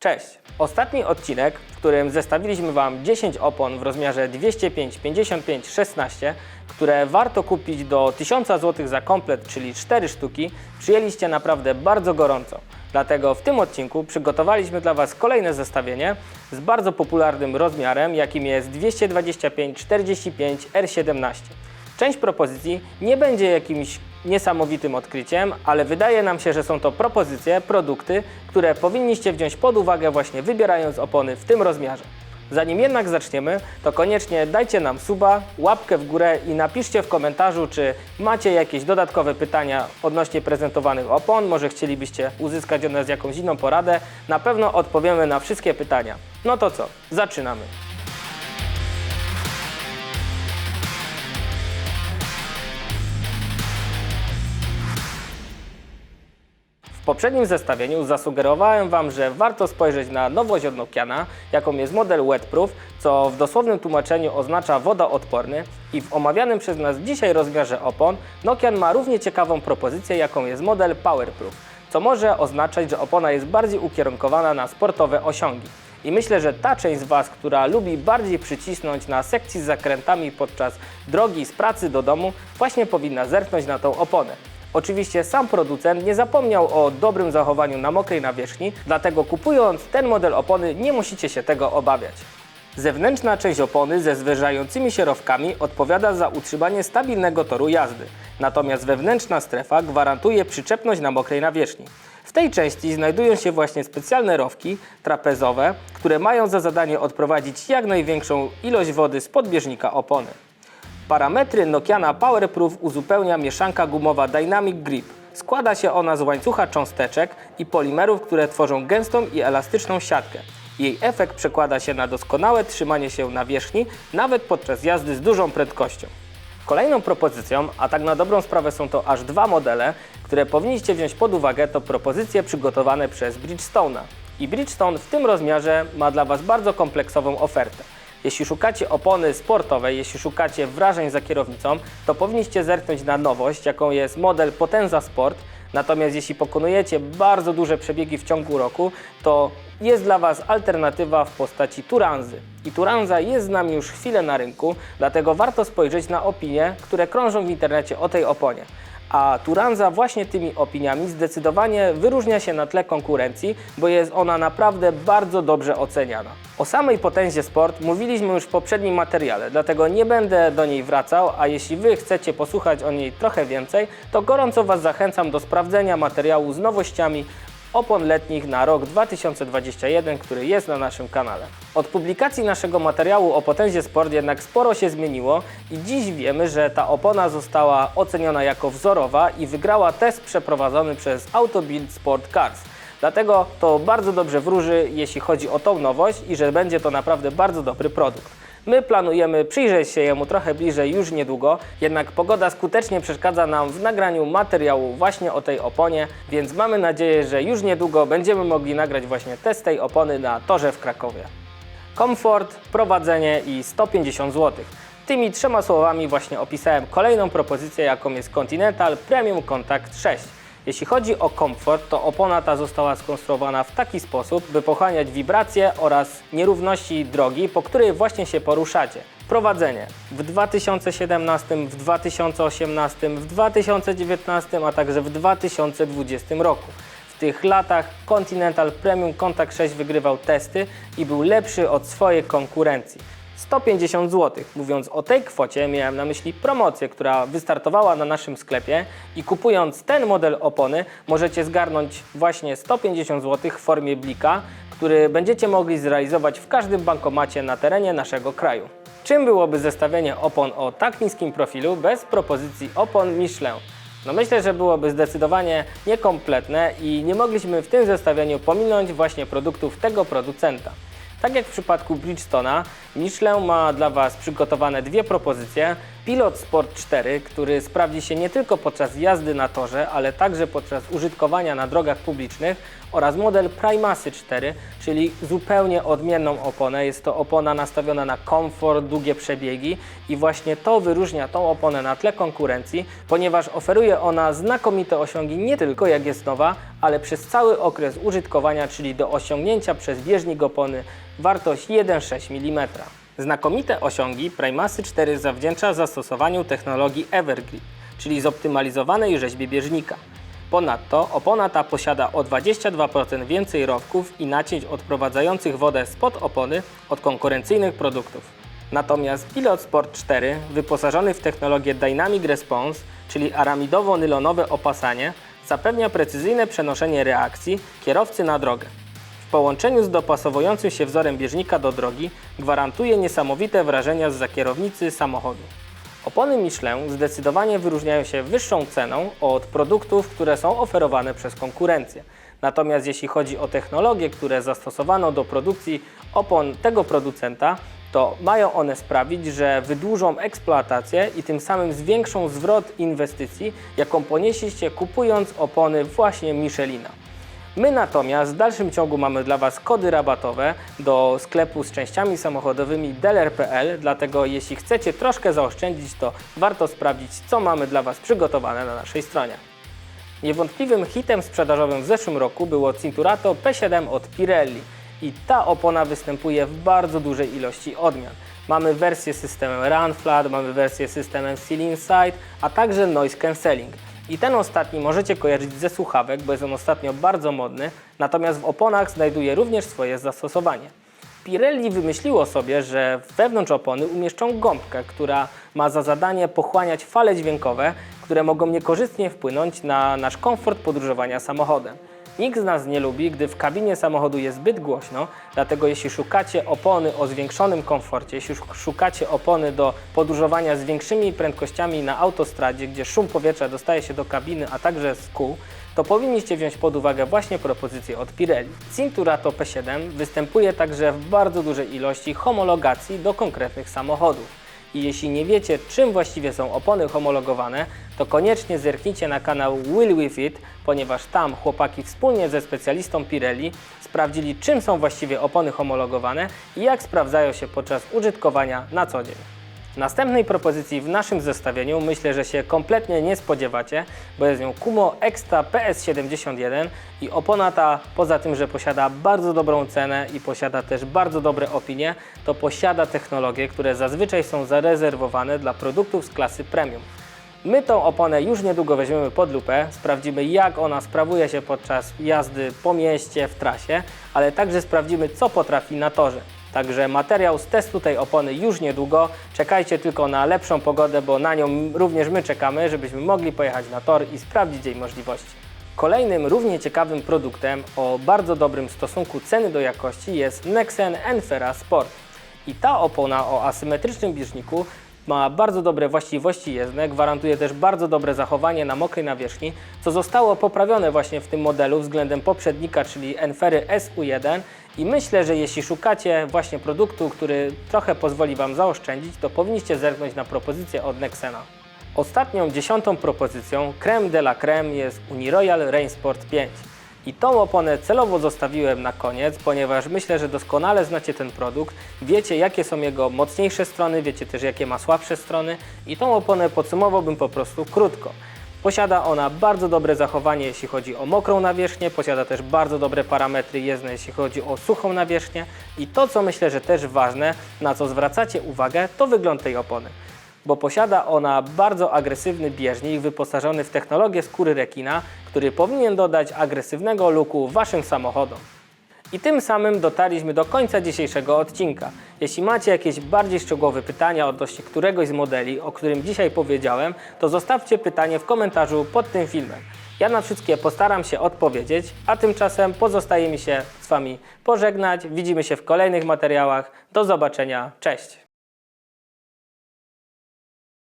Cześć! Ostatni odcinek, w którym zestawiliśmy Wam 10 opon w rozmiarze 205, 55, 16, które warto kupić do 1000 zł za komplet, czyli 4 sztuki, przyjęliście naprawdę bardzo gorąco. Dlatego w tym odcinku przygotowaliśmy dla Was kolejne zestawienie z bardzo popularnym rozmiarem, jakim jest 225 45 R17. Część propozycji nie będzie jakimś niesamowitym odkryciem, ale wydaje nam się, że są to propozycje, produkty, które powinniście wziąć pod uwagę właśnie wybierając opony w tym rozmiarze. Zanim jednak zaczniemy, to koniecznie dajcie nam suba, łapkę w górę i napiszcie w komentarzu, czy macie jakieś dodatkowe pytania odnośnie prezentowanych opon, może chcielibyście uzyskać od nas jakąś inną poradę. Na pewno odpowiemy na wszystkie pytania. No to co, zaczynamy. Poprzednim zestawieniu zasugerowałem Wam, że warto spojrzeć na nowość od Nokiana, jaką jest model Wetproof, co w dosłownym tłumaczeniu oznacza wodoodporny i w omawianym przez nas dzisiaj rozmiarze opon Nokian ma równie ciekawą propozycję, jaką jest model Powerproof, co może oznaczać, że opona jest bardziej ukierunkowana na sportowe osiągi. I myślę, że ta część z Was, która lubi bardziej przycisnąć na sekcji z zakrętami podczas drogi z pracy do domu, właśnie powinna zerknąć na tą oponę. Oczywiście sam producent nie zapomniał o dobrym zachowaniu na mokrej nawierzchni, dlatego kupując ten model opony nie musicie się tego obawiać. Zewnętrzna część opony ze zwężającymi się rowkami odpowiada za utrzymanie stabilnego toru jazdy, natomiast wewnętrzna strefa gwarantuje przyczepność na mokrej nawierzchni. W tej części znajdują się właśnie specjalne rowki trapezowe, które mają za zadanie odprowadzić jak największą ilość wody z podbieżnika opony. Parametry Nokiana Powerproof uzupełnia mieszanka gumowa Dynamic Grip. Składa się ona z łańcucha cząsteczek i polimerów, które tworzą gęstą i elastyczną siatkę. Jej efekt przekłada się na doskonałe trzymanie się na wierzchni, nawet podczas jazdy z dużą prędkością. Kolejną propozycją, a tak na dobrą sprawę są to aż dwa modele, które powinniście wziąć pod uwagę, to propozycje przygotowane przez Bridgestone'a. I Bridgestone w tym rozmiarze ma dla Was bardzo kompleksową ofertę. Jeśli szukacie opony sportowej, jeśli szukacie wrażeń za kierownicą, to powinniście zerknąć na nowość, jaką jest model Potenza Sport. Natomiast jeśli pokonujecie bardzo duże przebiegi w ciągu roku, to jest dla Was alternatywa w postaci Turanzy. I Turanza jest z nami już chwilę na rynku, dlatego warto spojrzeć na opinie, które krążą w internecie o tej oponie. A Turanza właśnie tymi opiniami zdecydowanie wyróżnia się na tle konkurencji, bo jest ona naprawdę bardzo dobrze oceniana. O samej Potenzie Sport mówiliśmy już w poprzednim materiale, dlatego nie będę do niej wracał, a jeśli Wy chcecie posłuchać o niej trochę więcej, to gorąco Was zachęcam do sprawdzenia materiału z nowościami opon letnich na rok 2021, który jest na naszym kanale. Od publikacji naszego materiału o Potenzie Sport jednak sporo się zmieniło i dziś wiemy, że ta opona została oceniona jako wzorowa i wygrała test przeprowadzony przez Autobild Sport Cars. Dlatego to bardzo dobrze wróży, jeśli chodzi o tą nowość i że będzie to naprawdę bardzo dobry produkt. My planujemy przyjrzeć się jemu trochę bliżej już niedługo, jednak pogoda skutecznie przeszkadza nam w nagraniu materiału właśnie o tej oponie, więc mamy nadzieję, że już niedługo będziemy mogli nagrać właśnie test tej opony na torze w Krakowie. Komfort, prowadzenie i 150 zł. Tymi trzema słowami właśnie opisałem kolejną propozycję, jaką jest Continental Premium Contact 6. Jeśli chodzi o komfort, to opona ta została skonstruowana w taki sposób, by pochłaniać wibracje oraz nierówności drogi, po której właśnie się poruszacie. Prowadzenie w 2017, w 2018, w 2019, a także w 2020 roku. W tych latach Continental Premium Contact 6 wygrywał testy i był lepszy od swojej konkurencji. 150 zł. Mówiąc o tej kwocie, miałem na myśli promocję, która wystartowała na naszym sklepie i kupując ten model opony możecie zgarnąć właśnie 150 zł w formie blika, który będziecie mogli zrealizować w każdym bankomacie na terenie naszego kraju. Czym byłoby zestawienie opon o tak niskim profilu bez propozycji opon Michelin? No myślę, że byłoby zdecydowanie niekompletne i nie mogliśmy w tym zestawieniu pominąć właśnie produktów tego producenta. Tak jak w przypadku Bridgestone'a, Michelin ma dla Was przygotowane dwie propozycje. Pilot Sport 4, który sprawdzi się nie tylko podczas jazdy na torze, ale także podczas użytkowania na drogach publicznych oraz model Primacy 4, czyli zupełnie odmienną oponę. Jest to opona nastawiona na komfort, długie przebiegi i właśnie to wyróżnia tą oponę na tle konkurencji, ponieważ oferuje ona znakomite osiągi nie tylko jak jest nowa, ale przez cały okres użytkowania, czyli do osiągnięcia przez bieżnik opony wartość 1,6 mm. Znakomite osiągi Primacy 4 zawdzięcza zastosowaniu technologii Evergrip, czyli zoptymalizowanej rzeźbie bieżnika. Ponadto opona ta posiada o 22% więcej rowków i nacięć odprowadzających wodę spod opony od konkurencyjnych produktów. Natomiast Pilot Sport 4, wyposażony w technologię Dynamic Response, czyli aramidowo-nylonowe opasanie, zapewnia precyzyjne przenoszenie reakcji kierowcy na drogę. W połączeniu z dopasowującym się wzorem bieżnika do drogi gwarantuje niesamowite wrażenia z kierownicy samochodu. Opony Michelin zdecydowanie wyróżniają się wyższą ceną od produktów, które są oferowane przez konkurencję. Natomiast jeśli chodzi o technologie, które zastosowano do produkcji opon tego producenta, to mają one sprawić, że wydłużą eksploatację i tym samym zwiększą zwrot inwestycji, jaką ponieśliście kupując opony właśnie Michelina. My natomiast w dalszym ciągu mamy dla Was kody rabatowe do sklepu z częściami samochodowymi dealer.pl, dlatego jeśli chcecie troszkę zaoszczędzić, to warto sprawdzić, co mamy dla Was przygotowane na naszej stronie. Niewątpliwym hitem sprzedażowym w zeszłym roku było Cinturato P7 od Pirelli i ta opona występuje w bardzo dużej ilości odmian. Mamy wersję systemem Run Flat, mamy wersję systemem Seal Inside, a także Noise Cancelling. I ten ostatni możecie kojarzyć ze słuchawek, bo jest on ostatnio bardzo modny, natomiast w oponach znajduje również swoje zastosowanie. Pirelli wymyśliło sobie, że wewnątrz opony umieszczą gąbkę, która ma za zadanie pochłaniać fale dźwiękowe, które mogą niekorzystnie wpłynąć na nasz komfort podróżowania samochodem. Nikt z nas nie lubi, gdy w kabinie samochodu jest zbyt głośno, dlatego jeśli szukacie opony o zwiększonym komforcie, jeśli szukacie opony do podróżowania z większymi prędkościami na autostradzie, gdzie szum powietrza dostaje się do kabiny, a także z kół, to powinniście wziąć pod uwagę właśnie propozycję od Pirelli. Cinturato P7 występuje także w bardzo dużej ilości homologacji do konkretnych samochodów. I jeśli nie wiecie, czym właściwie są opony homologowane, to koniecznie zerknijcie na kanał Will With It, ponieważ tam chłopaki wspólnie ze specjalistą Pirelli sprawdzili, czym są właściwie opony homologowane i jak sprawdzają się podczas użytkowania na co dzień. Następnej propozycji w naszym zestawieniu myślę, że się kompletnie nie spodziewacie, bo jest nią Kumo Extra PS71 i opona ta poza tym, że posiada bardzo dobrą cenę i posiada też bardzo dobre opinie, to posiada technologie, które zazwyczaj są zarezerwowane dla produktów z klasy premium. My tą oponę już niedługo weźmiemy pod lupę, sprawdzimy jak ona sprawuje się podczas jazdy po mieście, w trasie, ale także sprawdzimy co potrafi na torze. Także materiał z testu tej opony już niedługo. Czekajcie tylko na lepszą pogodę, bo na nią również my czekamy, żebyśmy mogli pojechać na tor i sprawdzić jej możliwości. Kolejnym równie ciekawym produktem o bardzo dobrym stosunku ceny do jakości jest Nexen Enfera Sport. I ta opona o asymetrycznym bieżniku ma bardzo dobre właściwości jezdne, gwarantuje też bardzo dobre zachowanie na mokrej nawierzchni, co zostało poprawione właśnie w tym modelu względem poprzednika, czyli Enfery SU1 i myślę, że jeśli szukacie właśnie produktu, który trochę pozwoli Wam zaoszczędzić, to powinniście zerknąć na propozycję od Nexena. Ostatnią, dziesiątą propozycją, creme de la creme jest Uniroyal Rain Sport 5. I tą oponę celowo zostawiłem na koniec, ponieważ myślę, że doskonale znacie ten produkt, wiecie jakie są jego mocniejsze strony, wiecie też jakie ma słabsze strony i tą oponę podsumowałbym po prostu krótko. Posiada ona bardzo dobre zachowanie, jeśli chodzi o mokrą nawierzchnię, posiada też bardzo dobre parametry jezdne, jeśli chodzi o suchą nawierzchnię i to, co myślę, że też ważne, na co zwracacie uwagę, to wygląd tej opony bo posiada ona bardzo agresywny bieżnik wyposażony w technologię skóry rekina, który powinien dodać agresywnego looku waszym samochodom. I tym samym dotarliśmy do końca dzisiejszego odcinka. Jeśli macie jakieś bardziej szczegółowe pytania odnośnie któregoś z modeli, o którym dzisiaj powiedziałem, to zostawcie pytanie w komentarzu pod tym filmem. Ja na wszystkie postaram się odpowiedzieć, a tymczasem pozostaje mi się z Wami pożegnać. Widzimy się w kolejnych materiałach. Do zobaczenia. Cześć!